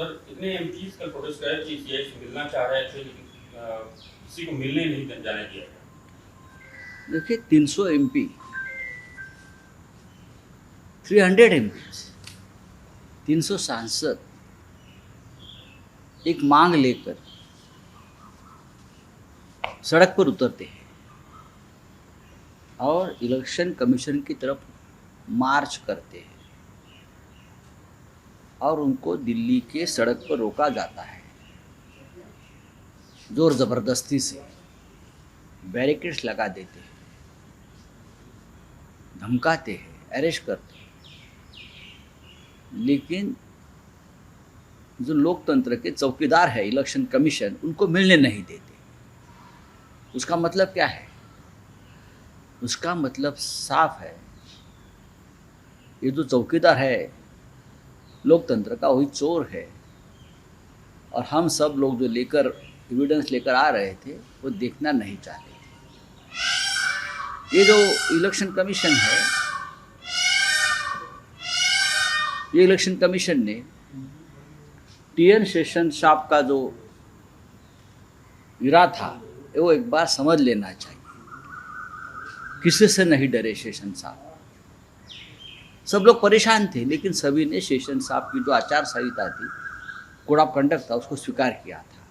Sir, इतने M कल prostate करे कि से मिलना चाह रहे थे, लेकिन किसी को मिलने नहीं जाने दिया। गया देखिए 300 M P three hundred M P तीन सौ सांसद। एक मांग लेकर सड़क पर उतरते हैं। और इलेक्शन कमीशन की तरफ़ मार्च करते हैं। और उनको दिल्ली के सड़क पर रोका जाता है। ज़ोर ज़बरदस्ती से बैरिकेड्स लगा देते हैं, धमकाते हैं, अरेस्ट करते हैं। लेकिन जो लोकतंत्र के चौकीदार है, इलेक्शन कमीशन, उनको मिलने नहीं देते। उसका मतलब क्या है? उसका मतलब साफ़ है, ये जो चौकीदार है लोकतंत्र का वही चोर है। और हम सब लोग जो लेकर एविडेंस लेकर आ रहे थे, वो देखना नहीं चाहते थे। ये जो इलेक्शन कमीशन है, ये इलेक्शन कमीशन ने टीएन सेशन साहब का जो इरा था, वो एक बार समझ लेना चाहिए। किसी से नहीं डरे सेशन साहब। सब लोग परेशान थे, लेकिन सभी ने शेषन साहब की जो आचार संहिता थी, कोड ऑफ़ कंडक्ट था, उसको स्वीकार किया था।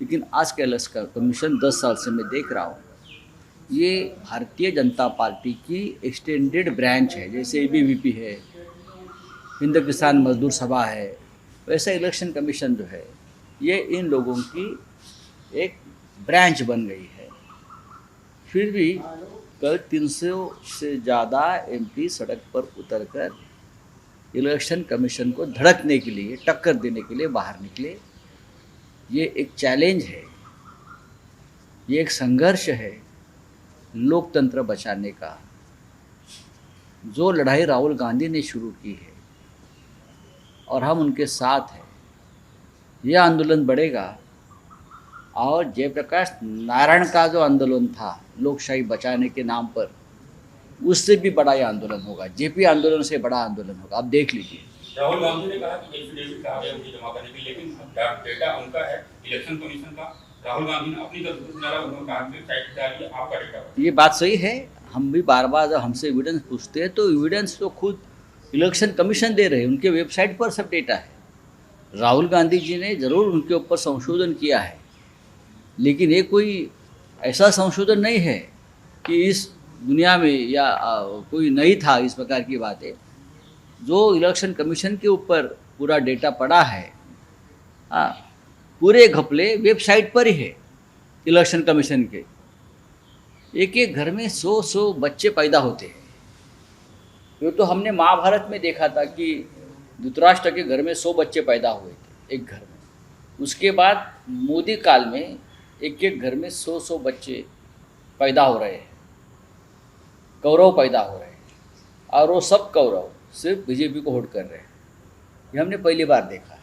लेकिन आज का इलेक्शन कमीशन दस साल से मैं देख रहा हूँ। ये भारतीय जनता पार्टी की एक्सटेंडेड ब्रांच है, जैसे एबीवीपी है, हिंद किसान मजदूर सभा है, वैसा इलेक्शन कमीशन जो है, ये इन लोगों की एक ब्रांच बन गई है। फिर भी कल 300 से ज़्यादा एमपी सड़क पर उतरकर इलेक्शन कमीशन को धड़कने के लिए, टक्कर देने के लिए बाहर निकले। ये एक चैलेंज है। ये एक संघर्ष है लोकतंत्र बचाने का। जो लड़ाई राहुल गांधी ने शुरू की है और हम उनके साथ हैं यह आंदोलन बढ़ेगा। और जयप्रकाश नारायण का जो आंदोलन था लोकशाही बचाने के नाम पर उससे भी बड़ा ये आंदोलन होगा। जेपी आंदोलन से बड़ा आंदोलन होगा। आप देख लीजिए। राहुल गांधी ने कहा कि एफिडेविट कहा गया मुझे जमा करने के लिए लेकिन डेटा उनका है इलेक्शन कमीशन का। राहुल गांधी ने अपनी तरफ़ से डाला उन्होंने कहा आपका डेटा ये बात सही है। हम भी बार बार जब हमसे एविडेंस पूछते हैं तो एविडेंस तो खुद इलेक्शन कमीशन दे रहे हैं। उनके वेबसाइट पर सब डेटा है। राहुल गांधी जी ने ज़रूर उनके ऊपर संशोधन किया है। लेकिन ये कोई ऐसा संशोधन नहीं है कि इस दुनिया में या कोई नहीं था इस प्रकार की बातें। जो इलेक्शन कमीशन के ऊपर पूरा डेटा पड़ा है हाँ पूरे घपले वेबसाइट पर ही है इलेक्शन कमीशन के। एक एक घर में सौ सौ बच्चे पैदा होते हैं। ये तो हमने महाभारत में देखा था कि धृतराष्ट्र के घर में सौ बच्चे पैदा हुए थे एक घर में। उसके बाद मोदी काल में एक एक घर में सौ सौ बच्चे पैदा हो रहे हैं। कौरव पैदा हो रहे हैं। और वो सब कौरव सिर्फ बीजेपी को वोट कर रहे हैं। ये हमने पहली बार देखा है।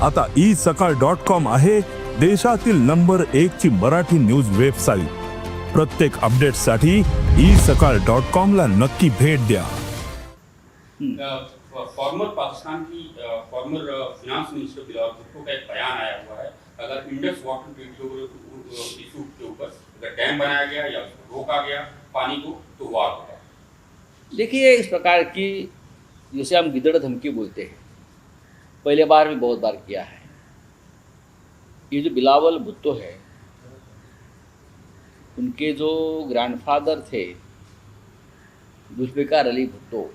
आता ई सकाळ डॉट कॉम आहे देशातील नंबर एक ची मराठी न्यूज वेबसाईट। प्रत्येक अपडेटसाठी ई सकाळ डॉट कॉम ला नक्की भेट द्या। फॉर्मर पाकिस्तान की former finance minister Bilawal Bhutto का एक बयान आया हुआ है। अगर इंडस वाटर ट्रीटी इशू के ऊपर अगर डैम बनाया गया या रोका गया, पानी को तो वार होगा देखिए, इस प्रकार की, जैसे हम गिदड़ धमकी बोलते हैं, पहले बार भी बहुत बार किया है। ये जो बिलावल भुट्टो है, उनके जो ग्रैंडफादर थे जुल्फ़िकार अली भुट्टो,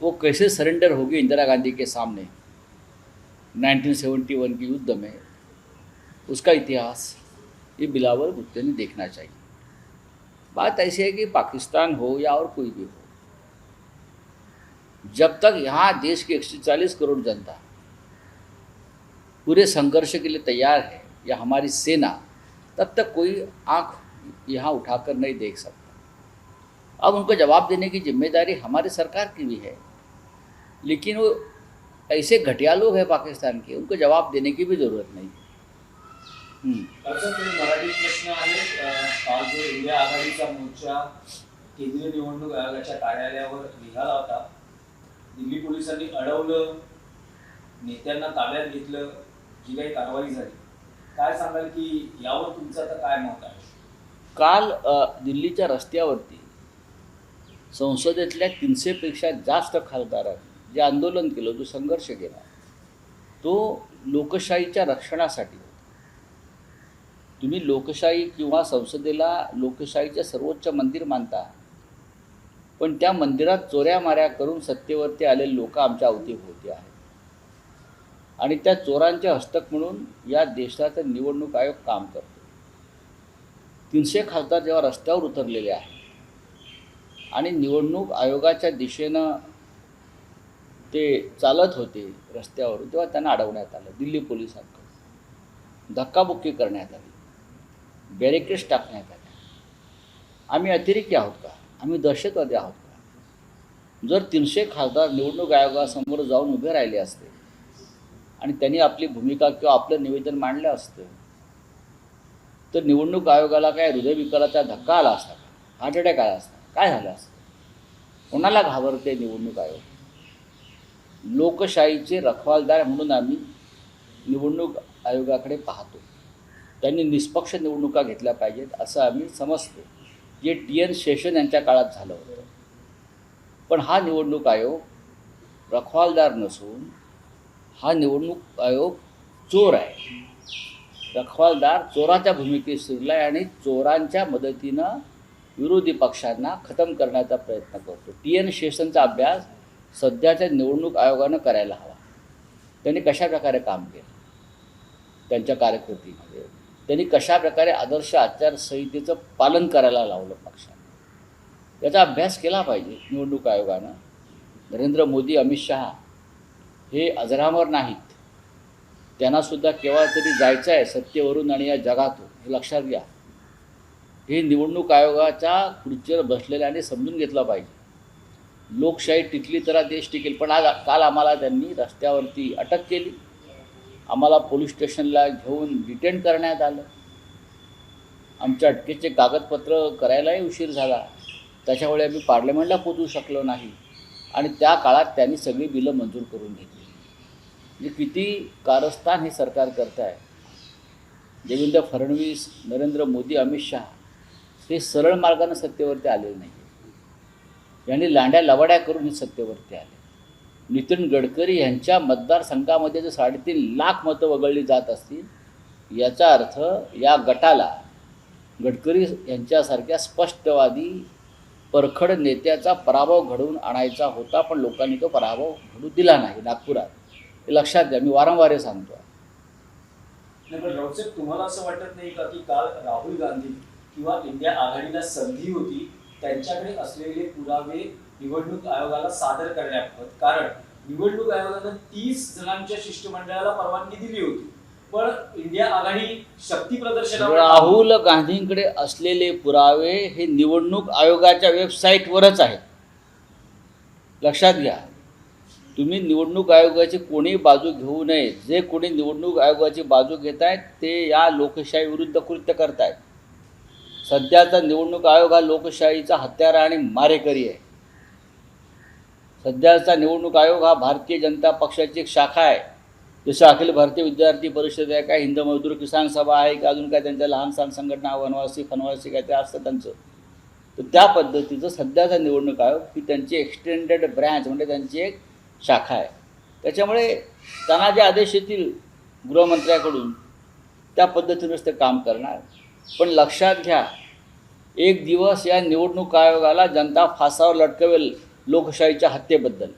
वो कैसे सरेंडर हो गए इंदिरा गांधी के सामने? 1971 के युद्ध में उसका इतिहास ये बिलावल भुट्टो ने देखना चाहिए। बात ऐसी है कि पाकिस्तान हो या और कोई भी हो, जब तक यहाँ देश की 140 करोड़ जनता पूरे संघर्ष के लिए तैयार है या हमारी सेना, तब तक कोई आँख यहाँ उठाकर नहीं देख सकता। अब उनको जवाब देने की ज़िम्मेदारी हमारी सरकार की भी है, लेकिन वो ऐसे घटिया लोग हैं पाकिस्तान के उनको जवाब देने की भी ज़रूरत नहीं। मराठी प्रश्न आहे? इंडिया आघाडीचा मोर्चा केंद्रीय निवडणूक आयोगाच्या कार्यालयावर निघाला होता दिल्ली पोलिसांनी अडवलं नेत्यांना ताब्यात घेतलं जी काही कारवाई झाली. काय सांगाल की यावर तुमचं आता काय मत आहे? काल दिल्लीच्या रस्त्यावरती संसदेतल्या तीनशेपेक्षा जास्त खासदारांनी जे आंदोलन केलं जो संघर्ष केला तो लोकशाहीच्या रक्षणासाठी. तुम्ही लोकशाही किंवा संसदेला लोकशाहीचे सर्वोच्च मंदिर मानता पण त्या मंदिरात चोऱ्या माऱ्या करून सत्तेवरती आलेले लोक आमच्या अवतीभोवती आहेत. आणि त्या चोरांचे हस्तक म्हणून या देशाचा निवडणूक आयोग काम करतो. तीनशे खासदार जेव्हा रस्त्यावर उतरलेले आहेत आणि निवडणूक आयोगाच्या दिशेनं ते चालत होते रस्त्यावरून तेव्हा त्यांना अडवण्यात आलं. दिल्ली पोलिसांकडून. धक्काबुक्की करण्यात आली. बॅरिकेड्स टाकण्यात आले. आम्ही अतिरेकी आहोत का? आम्ही दहशतवादी आहोत का? जर तीनशे खासदार निवडणूक आयोगासमोर जाऊन उभे राहिले असते आणि त्यांनी आपली भूमिका किंवा आपलं निवेदन मांडलं असतं तर निवडणूक आयोगाला काय हृदयविकाराचा धक्का आला असता का? हार्ट अटॅक आला असता काय झालं असतं? कोणाला घाबरते निवडणूक आयोग? लोकशाहीचे रखवालदार म्हणून आम्ही निवडणूक आयोगाकडे पाहतो. त्यांनी निष्पक्ष निवडणुका घेतल्या पाहिजेत असं आम्ही समजतो. जे टी एन शेषन यांच्या काळात झालं होतं. पण हा निवडणूक आयोग रखवालदार नसून हा निवडणूक आयोग चोर आहे. रखवालदार चोराच्या भूमिकेत शिरला आहे आणि चोरांच्या मदतीनं विरोधी पक्षांना खतम करण्याचा प्रयत्न करतो. टी एन शेषनचा अभ्यास सध्याच्या निवडणूक आयोगानं करायला हवा. त्यांनी कशाप्रकारे काम केलं? त्यांच्या कार्यकृतीमध्ये त्यांनी कशाप्रकारे आदर्श आचारसंहितेचं पालन करायला लावलं पक्षाने? याचा अभ्यास केला पाहिजे निवडणूक आयोगानं. नरेंद्र मोदी अमित शहा हे अजरामर नाहीत. त्यांनासुद्धा केव्हा तरी जायचं आहे सत्तेवरून आणि या जगातून हे लक्षात घ्या. हे निवडणूक आयोगाच्या खुर्चीवर बसलेल्याने समजून घेतलं पाहिजे. लोकशाही टिकली तर देश टिकेल. पण आज काल आम्हाला त्यांनी रस्त्यावरती अटक केली. आम्हाला पोलीस स्टेशनला घेऊन डिटेन करण्यात आलं. आमच्या अटकेचे कागदपत्र करायलाही उशीर झाला. त्याच्यामुळे आम्ही पार्लमेंटला पोचू शकलो नाही. आणि त्या काळात त्यांनी सगळी बिलं मंजूर करून घेतली. म्हणजे किती कारस्थान हे सरकार करत आहे देवेंद्र फडणवीस नरेंद्र मोदी अमित शहा हे सरळ मार्गानं सत्तेवरती आलेले नाही यांनी लांड्या लवाड्या करून हे सत्तेवरती आले. नितीन गडकरी यांच्या मतदारसंघामध्ये जर साडेतीन लाख मतं वगळली जात असतील याचा अर्थ या गटाला गडकरी यांच्यासारख्या स्पष्टवादी परखड नेत्याचा पराभव घडवून आणायचा होता पण लोकांनी तो पराभव घडू दिला नाही नागपुरात. हे लक्षात घ्या मी वारंवार हे सांगतो तुम्हाला असं वाटत नाही का की काल राहुल गांधी किंवा इंडिया आघाडीला संधी होती त्यांच्याकडे असलेले पुरावे निवडणूक आयोगाला सादर करण्याबाबत. कारण निवडणूक आयोगानं तीस जणांच्या शिष्टमंडळाला परवानगी दिली होती. पण इंडिया आघाडी शक्ती प्रदर्शनावर राहुल गांधींकडे असलेले पुरावे हे निवडणूक आयोगाच्या वेबसाईटवरच आहेत. लक्षात घ्या तुम्ही निवडणूक आयोगाची कोणी बाजू घेऊ नये. जे कोणी निवडणूक आयोगाची बाजू घेत आहेत ते या लोकशाही विरुद्ध कृत्य करतायत. सध्याचा निवडणूक आयोग हा लोकशाहीचा हत्यारा आणि मारेकरी आहे. सध्याचा निवडणूक आयोग हा भारतीय जनता पक्षाची एक शाखा आहे. जसं अखिल भारतीय विद्यार्थी परिषद आहे काय हिंद मजदूर किसान सभा आहे का अजून काय त्यांच्या लहान सहान संघटना वनवासी फनवासी काय ते असतं त्यांचं. तर त्या पद्धतीचं सध्याचा निवडणूक आयोग ही त्यांची एक्सटेंडेड ब्रँच म्हणजे त्यांची एक शाखा आहे. त्याच्यामुळे त्यांना जे आदेश येतील गृहमंत्र्याकडून त्या पद्धतीनंच ते काम करणार. पण लक्षात घ्या एक दिवस या निवडणूक आयोगाला जनता फासावर लटकवेल लोकशाहीच्या हत्येबद्दल.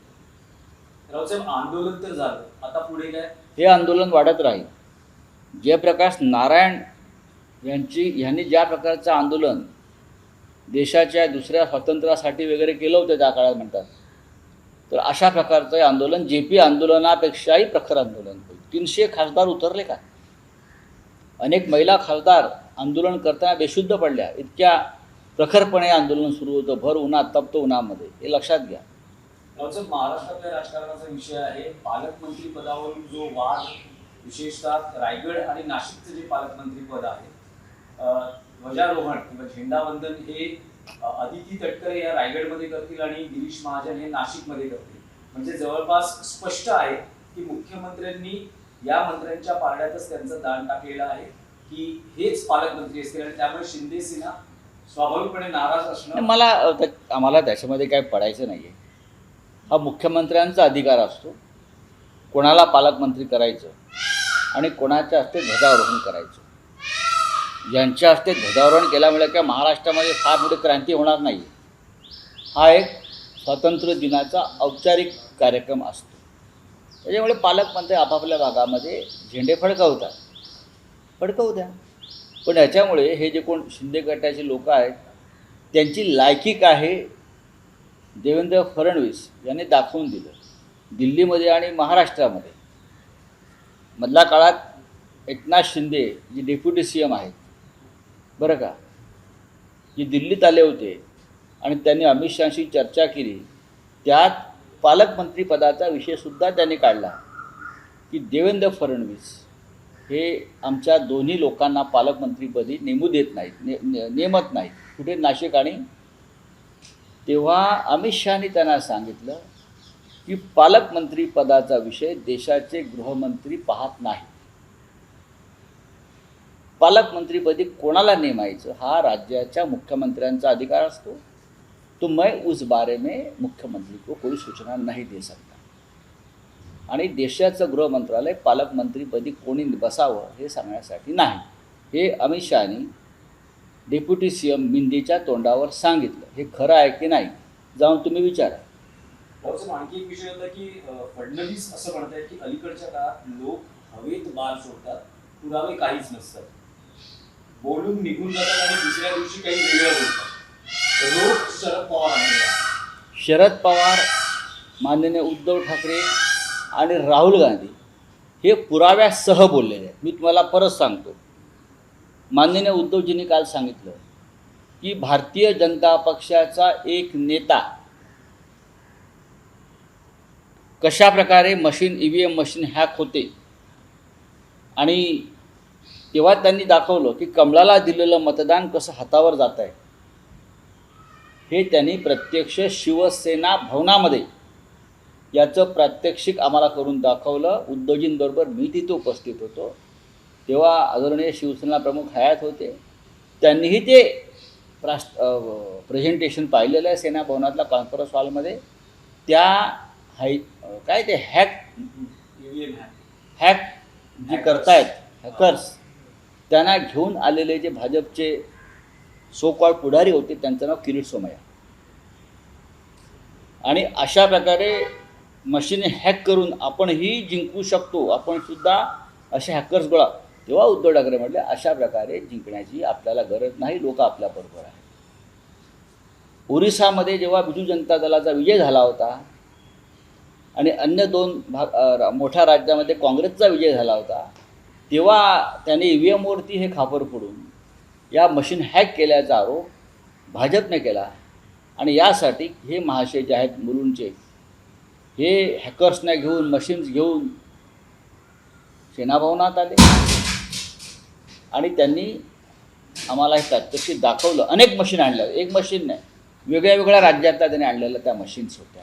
राऊतसाहेब आंदोलन तर झालं आता पुढे काय? हे आंदोलन वाढत राहील. जयप्रकाश नारायण यांची यांनी ज्या प्रकारचं आंदोलन देशाच्या दुसऱ्या स्वातंत्र्यासाठी वगैरे केलं होतं त्या काळात म्हणतात तर अशा प्रकारचं हे आंदोलन जे पी आंदोलनापेक्षाही प्रखर आंदोलन होईल. तीनशे खासदार उतरले का? अनेक महिला खासदार आंदोलन करताना बेशुद्ध पडल्या. इतक्या प्रखरपणे आंदोलन सुरू होतं. भर उन्हात तप्त उन्हामध्ये. हे लक्षात घ्या. महाराष्ट्रातल्या राजकारणाचा विषय आहे. पालकमंत्री पदावरून जो वाद विशेषतः रायगड आणि नाशिकचं जे पालकमंत्री पद आहे ध्वजारोहण किंवा झेंडावंदन हे अदिती तटकरे या रायगडमध्ये करतील आणि गिरीश महाजन हे नाशिकमध्ये करतील. म्हणजे जवळपास स्पष्ट आहे की मुख्यमंत्र्यांनी या मंत्र्यांच्या पारड्यातच त्यांचं दान टाकलेलं आहे. की हेच पालकमंत्री असतील आणि त्यामुळे शिंदे सेना स्वाभाविकपणे नाराज असणं मला त्या- आम्हाला त्याच्यामध्ये काय पडायचं नाही आहे हा मुख्यमंत्र्यांचा अधिकार असतो. कोणाला पालकमंत्री करायचं आणि कोणाच्या हस्ते ध्वजारोहण करायचं. ज्यांच्या हस्ते ध्वजारोहण केल्यामुळे काय महाराष्ट्रामध्ये फार मोठी क्रांती होणार नाही. हा एक स्वातंत्र्य दिनाचा औपचारिक कार्यक्रम असतो. त्याच्यामुळे पालकमंत्री आपापल्या भागामध्ये झेंडे फडकावतात. अडकवू द्या. पण याच्यामुळे हे जे कोण शिंदे गटाचे लोक आहेत त्यांची लायकी आहे देवेंद्र फडणवीस यांनी दाखवून दिलं. दिल्लीमध्ये आणि महाराष्ट्रामध्ये. मधल्या काळात एकनाथ शिंदे जे डेप्युटी सी एम आहेत. बरं का? जे दिल्लीत आले होते आणि त्यांनी अमित शहाशी चर्चा केली त्यात पालकमंत्रीपदाचा विषयसुद्धा त्यांनी काढला की देवेंद्र फडणवीस हे आमच्या दोन्ही लोकांना पालकमंत्रीपदी नेमू देत नाहीत ने ने- नेमत नाहीत. कुठे नाशिक आणि तेव्हा अमित शहानी त्यांना सांगितलं की पालकमंत्री पदाचा विषय देशाचे गृहमंत्री पाहत नाही पालकमंत्रीपदी कोणाला नेमायचं? हा राज्याच्या मुख्यमंत्र्यांचा अधिकार असतो. तो मैं उस बारे में मुख्यमंत्री को कोई सूचना नहीं दे सकता. आणि देशाचं गृहमंत्रालय पालकमंत्रीपदी कोणी बसावं हे सांगण्यासाठी नाही. हे अमित शहानी डेप्युटी सी एम मिंदीच्या तोंडावर सांगितलं. हे खरं आहे की नाही? जाऊन तुम्ही विचारा. आणखी एक विषय होता की फडणवीस असं म्हणतायत की अलीकडच्या काळात लोक हवेत बार सोडतात पुरावे काहीच नसतात. बोलून निघून जातात आणि दुसऱ्या दिवशी काही वेगळं बोलतात. रोग शरद पवार शरद पवार माननीय उद्धव ठाकरे आणि राहुल गांधी हे पुराव्यासह बोललेले आहेत. मी तुम्हाला परत सांगतो. माननीय उद्धवजींनी काल सांगितलं की भारतीय जनता पक्षाचा एक नेता कशा प्रकारे machine E V M machine hack होते आणि तेव्हा त्यांनी दाखवलं की कमळाला दिलेलं मतदान कसं हातावर जात आहे हे त्यांनी प्रत्यक्ष शिवसेना भवनामध्ये याचं प्रात्यक्षिक आम्हाला करून दाखवलं. उद्धवजींबरोबर मी तिथे उपस्थित होतो. तेव्हा आदरणीय शिवसेना प्रमुख हयात होते. त्यांनीही ते प्रास प्रेझेंटेशन पाहिलेलं आहे सेना भवनातल्या कॉन्फरन्स हॉलमध्ये त्या हाय काय ते हॅक हॅक जे करतायत हॅकर्स त्यांना घेऊन आलेले जे भाजपचे सो कॉल पुढारी होते त्यांचं नाव किरीट सोमय्या. आणि अशा प्रकारे मशीन हॅक करून आपणही जिंकू शकतो. आपण सुद्धा असे हॅकर्स गोळा तेव्हा उद्धव ठाकरे म्हटले अशा प्रकारे जिंकण्याची आपल्याला गरज नाही. लोक आपल्याबरोबर आहे ओरिसामध्ये जेव्हा बिजू जनता दलाचा विजय झाला होता आणि अन्य दोन भाग मोठ्या राज्यामध्ये काँग्रेसचा विजय झाला होता तेव्हा त्याने ई व्ही एमवरती हे खापर फोडून या मशीन हॅक केल्याचा आरोप भाजपने केला. आणि यासाठी हे महाशय जे आहेत मुलूंचे हे हॅकर्सना घेऊन मशीन्स घेऊन सेनाभवनात आले. आणि त्यांनी आम्हाला हे प्रात्यक्षिक दाखवलं. अनेक मशीन आणल्या एक मशीन नाही. वेगळ्या वेगळ्या राज्यातल्या त्यांनी आणलेल्या त्या मशीन्स होत्या.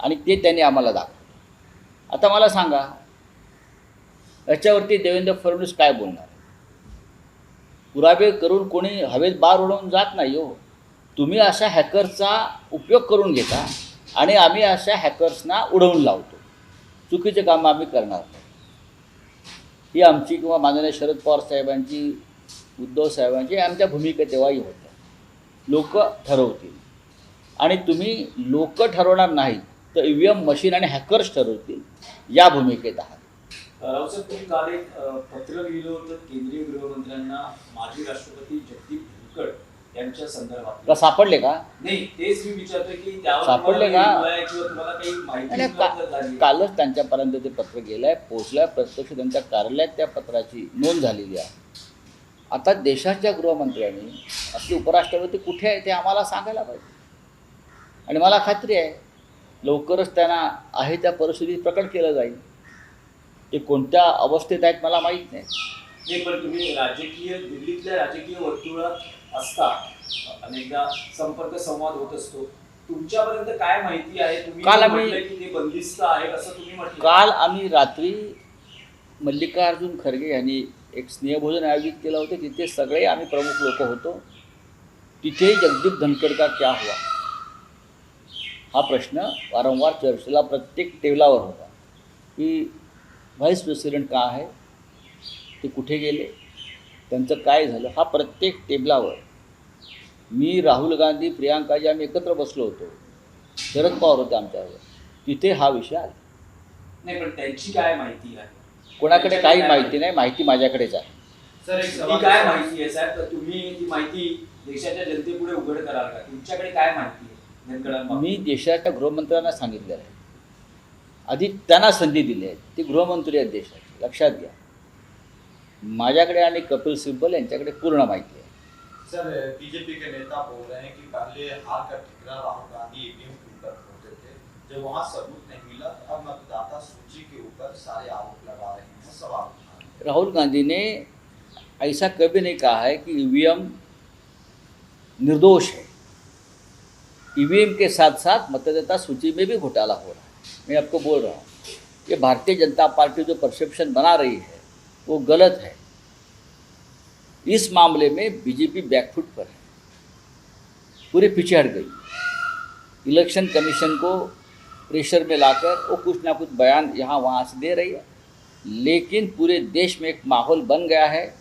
आणि ते त्यांनी आम्हाला दाखवलं. आता मला सांगा याच्यावरती देवेंद्र फडणवीस काय बोलणार? पुरावे करून कोणी हवेत बार उडवून जात नाही हो. तुम्ही अशा हॅकर्सचा उपयोग करून घेता. आणि आम्ही अशा हॅकर्सना उडवून लावतो. चुकीचे काम आम्ही करणार नाही. ही आमची किंवा माननीय शरद पवार साहेबांची उद्धव साहेबांची आमच्या भूमिका तेव्हाही होत्या. लोक ठरवतील. आणि तुम्ही लोक ठरवणार नाहीत तर ई व्ही एम मशीन आणि हॅकर्स ठरवतील या भूमिकेत आहात. रावसाहेब तुम्ही काल एक पत्र लिहिलं होतं केंद्रीय गृहमंत्र्यांना माजी राष्ट्रपती जगदीप धनखड यांच्या संदर्भात सापडले का? नाही तेच मी विचारतोय की सापडले का? कालच त्यांच्यापर्यंत ते पत्र गेलं आहे पोचलं आहे प्रत्यक्ष त्यांच्या कार्यालयात त्या पत्राची नोंद झालेली आहे. आता देशाच्या गृहमंत्र्यांनी आपले उपराष्ट्रपती कुठे आहे ते आम्हाला सांगायला पाहिजे. आणि मला खात्री आहे लवकरच त्यांना आहे त्या परिस्थितीत प्रकट केलं जाईल. ते कोणत्या अवस्थेत आहेत मला माहीत नाही. नाही पण तुम्ही राजकीय दिल्लीतल्या राजकीय वर्तुळात असता. अनेकदा संपर्क संवाद होत असतो. तुमच्यापर्यंत काय माहिती आहे? तुम्ही काल आम्ही- की ते बंदिस्त आहेत असं तुम्ही म्हटलं काल आम्ही रात्री मल्लिकार्जुन खरगे यांनी एक स्नेहभोजन आयोजित केलं होतं. तिथे सगळे आम्ही प्रमुख लोक होतो. तिथे जगदीप धनखड का क्या हुआ? हा प्रश्न वारंवार चर्चेला प्रत्येक टेबलावर होता. की व्हाईस प्रेसिडेंट का आहे? ते कुठे गेले? त्यांचं काय झालं हा प्रत्येक टेबलावर मी राहुल गांधी प्रियांकाजी आम्ही एकत्र बसलो होतो. शरद पवार होते आमच्यावर. तिथे हा विषय आला. नाही पण त्यांची काय माहिती आहे? कोणाकडे काही माहिती नाही माहिती माझ्याकडेच आहे. सर एक काय माहिती आहे साहेब? तर तुम्ही ती माहिती देशाच्या जनतेपुढे उघड कराल का? तुमच्याकडे काय माहिती आहे? मी देशाच्या गृहमंत्र्यांना सांगितलेलं आहे. आधी त्यांना संधी दिली आहे. ते गृहमंत्री आहेत देशाचे. लक्षात घ्या. माझ्याकडे आणि कपिल सिब्बल यांच्याकडे पूर्ण माहिती आहे. सर बीजेपी के नेता बोल रहे हैं कि पहले हार का ठिकरा राहुल गांधी ईवीएम के ऊपर होते थे। जब वहाँ सबूत नहीं मिला तो अब मतदाता सूची के ऊपर सारे आरोप लगा रहे हैं। सवाल रहे। राहुल गांधी ने ऐसा कभी नहीं कहा है कि ईवीएम निर्दोष है। ईवीएम के साथ साथ मतदाता सूची में भी घोटाला हो रहा है। मैं आपको बोल रहा हूँ ये भारतीय जनता पार्टी जो परसेप्शन बना रही है वो गलत है। इस मामले में बीजेपी बैकफुट पर है। पूरे पीछे हट गई। इलेक्शन कमीशन को प्रेशर में लाकर वो कुछ ना कुछ बयान यहाँ वहाँ से दे रही है। लेकिन पूरे देश में एक माहौल बन गया है।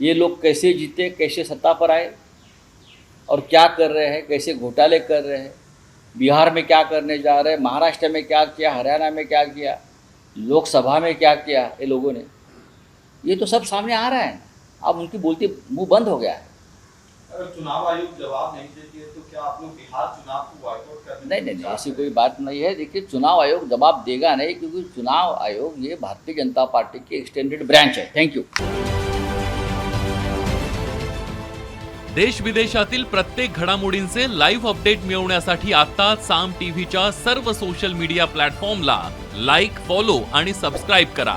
ये लोग कैसे जीते, कैसे सत्ता पर आए और क्या कर रहे हैं, कैसे घोटाले कर रहे हैं, बिहार में क्या करने जा रहे हैं, महाराष्ट्र में क्या किया, हरियाणा में क्या किया, लोकसभा में क्या किया, ये लोगों ने ये तो सब सामने आ रहा है। अब उनकी बोलती मुँह बंद हो गया। है अगर चुनाव आयोग जवाब नहीं देती है तो क्या आप लोग बिहार चुनाव को बॉयकॉट करने नहीं नहीं नहीं ऐसी कोई बात नहीं है। देखिए चुनाव आयोग जवाब देगा नहीं क्योंकि चुनाव आयोग ये भारतीय जनता पार्टी की एक्सटेंडेड ब्रांच है। थैंक यू देश विदेशातील प्रत्येक घडामोडींचे लाईव्ह अपडेट मिळवण्यासाठी आता साम टीव्हीच्या सर्व सोशल मीडिया प्लॅटफॉर्मला लाईक फॉलो आणि सबस्क्राईब करा.